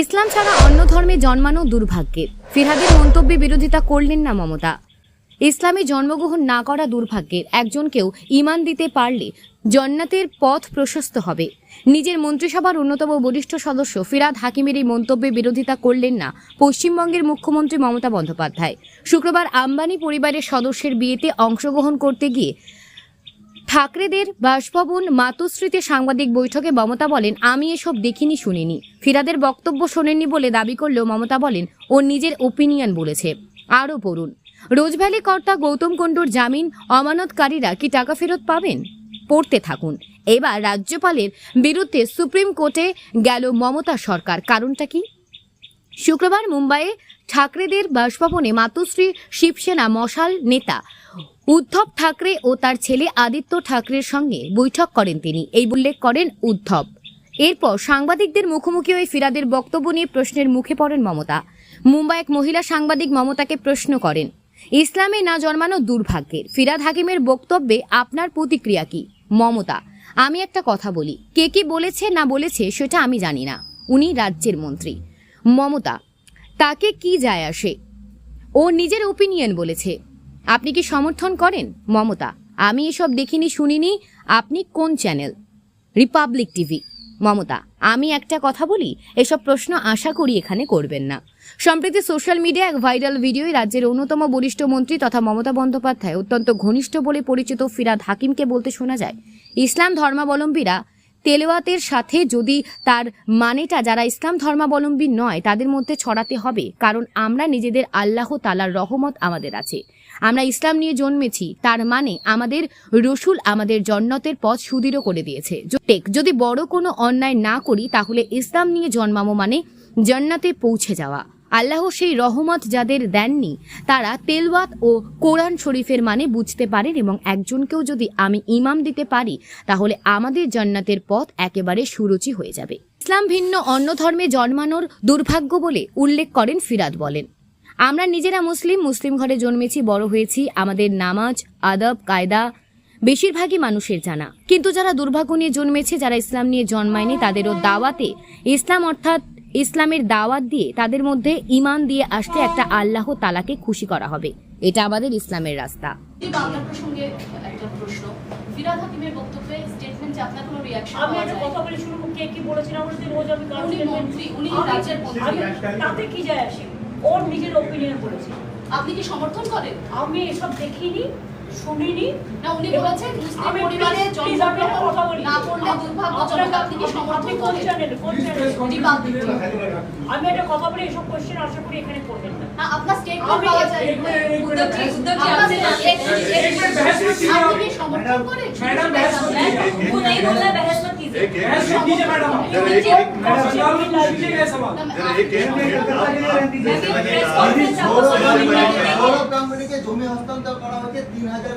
ইসলাম ছাড়া অন্য ধর্মে জন্মানো দুর্ভাগ্যের ফিরহাদের মন্তব্যে বিরোধিতা করলেন না মমতা। ইসলামে জন্মগ্রহণ না করা দুর্ভাগ্যের একজনকেও ইমান দিতে পারলে জন্নাতের পথ প্রশস্ত হবে। নিজের মন্ত্রিসভার অন্যতম বরিষ্ঠ সদস্য ফিরাদ হাকিমের এই মন্তব্যে বিরোধিতা করলেন না পশ্চিমবঙ্গের মুখ্যমন্ত্রী মমতা বন্দ্যোপাধ্যায়। শুক্রবার আম্বানি পরিবারের সদস্যের বিয়েতে অংশগ্রহণ করতে গিয়ে ঠাকরেদের বাসভবন মাতুশ্রীতে সাংবাদিক বৈঠকে মমতা বলেন, আমি এসব দেখিনি, শুনিনি। ফিরাদের বক্তব্য শোনেননি বলে দাবি করলেও মমতা বলেন, ও নিজের ওপিনিয়ন বলেছে। আরও পড়ুন রোজভ্যালি কর্তা গৌতম কুণ্ডুর জামিন অমানতকারীরা কি টাকা ফেরত পাবেন? পড়তে থাকুন, এবার রাজ্যপালের বিরুদ্ধে সুপ্রিম কোর্টে গেল মমতা সরকার, কারণটা কি? শুক্রবার মুম্বাইয়ে ঠাকরেদের বাসভবনে মাতুশ্রী শিবসেনা মশাল নেতা উদ্ধব ঠাকরে ও তার ছেলে আদিত্য ঠাকরের সঙ্গে বৈঠক করেন তিনি। এই উল্লেখ করেন উদ্ধব। এরপর সাংবাদিকদের মুখোমুখি হয়ে ফিরাদের বক্তব্য নিয়ে প্রশ্নের মুখে পড়েন মমতা। মুম্বাই এক মহিলা সাংবাদিক মমতাকে প্রশ্ন করেন, ইসলামে না জন্মানো দুর্ভাগ্যের? ফিরাদ হাকিমের বক্তব্যে আপনার প্রতিক্রিয়া কি? মমতা, আমি একটা কথা বলি। কে কি বলেছে, না বলেছে, সেটা আমি জানি না। উনি রাজ্যের মন্ত্রী। মমতা, তাকে কি যায় আসে? ও নিজের ওপিনিয়ন বলেছে আপনি কি সমর্থন করেন, মমতা? আমি এসব দেখিনি, শুনিনি। আপনি কোন চ্যানেল? Republic TV. মমতা, আমি একটা কথা বলি, এসব প্রশ্ন আশা করি এখানে করবেন না। সম্প্রতি সোশ্যাল মিডিয়া এক ভাইরাল ভিডিওয় রাজ্যের অন্যতম বরিষ্ঠ মন্ত্রী তথা মমতা বন্দ্যোপাধ্যায় অত্যন্ত ঘনিষ্ঠ বলে পরিচিত ফিরাদ হাকিমকে বলতে শোনা যায়, ইসলাম ধর্মাবলম্বীরা তেলাওয়াতের সাথে যদি তার মানেটা যারা ইসলাম ধর্মাবলম্বী নয়, তাদের মধ্যে ছড়াতে হবে। কারণ আমরা নিজেদের আল্লাহ তালার রহমত আমাদের আছে। আমরা ইসলাম নিয়ে জন্মেছি, তার মানে আমাদের রসুল আমাদের জন্নতের পথ সুদৃঢ় করে দিয়েছে। টেক, যদি বড় কোনো অন্যায় না করি, তাহলে ইসলাম নিয়ে জন্মাবো মানে জান্নাতে পৌঁছে যাওয়া। আল্লাহ সেই রহমত যাদের দেননি, তারা তেলওয়াত ও কোরআন শরীফের মানে বুঝতে পারেন এবং একজনকেও যদি আমি ইমাম দিতে পারি, তাহলে আমাদের জান্নাতের পথ একেবারে সুরুচি হয়ে যাবে। ইসলাম ভিন্ন অন্য ধর্মে জন্মানোর দুর্ভাগ্য বলে উল্লেখ করেন ফিরাদ বলেন, আমরা নিজেরা মুসলিম মুসলিম ঘরে জন্মেছি, বড় হয়েছি, আমাদের নামাজ, আদব, কায়দা বেশিরভাগই মানুষের জানা। কিন্তু যারা দুর্ভাগ্য নিয়ে জন্মেছে, যারা ইসলাম নিয়ে জন্মায়নি, তাদেরও দাওয়াতে ইসলাম অর্থাৎ ইসলামের দাওয়াত দিয়ে তাদের মধ্যে ইমান দিয়ে আসতে একটা আল্লাহ তালাকে খুশি করা হবে। এটা আমাদের ইসলামের রাস্তা। ওর নিজের ওপিনিয়ন বলেছে। আপনি কি সমর্থন করেন? আমি এসব দেখিনি শুনিনি। না উনি বলেছেন মুসলিম পরিবারে জন্ম কথা বলি। না করলে দুর্ভাগ্যজনক আপনি কি সমর্থন করেন? চ্যানেল কোন চ্যানেল আমি একটা কথা বলি এসব কোশ্চেন আশা করি এখানে করবেন না। আপনার স্টেটমেন্ট পাওয়া যায়। উদ্যোগী উদ্যোগী আপনি কি সমর্থন করেন? ম্যাডাম উনি বললে एक एक नीचे मैडम जरा एक एक जरा एक एक छोड़ो कंपनी के झूमे हस्तांतर करा होते तीन हज़ार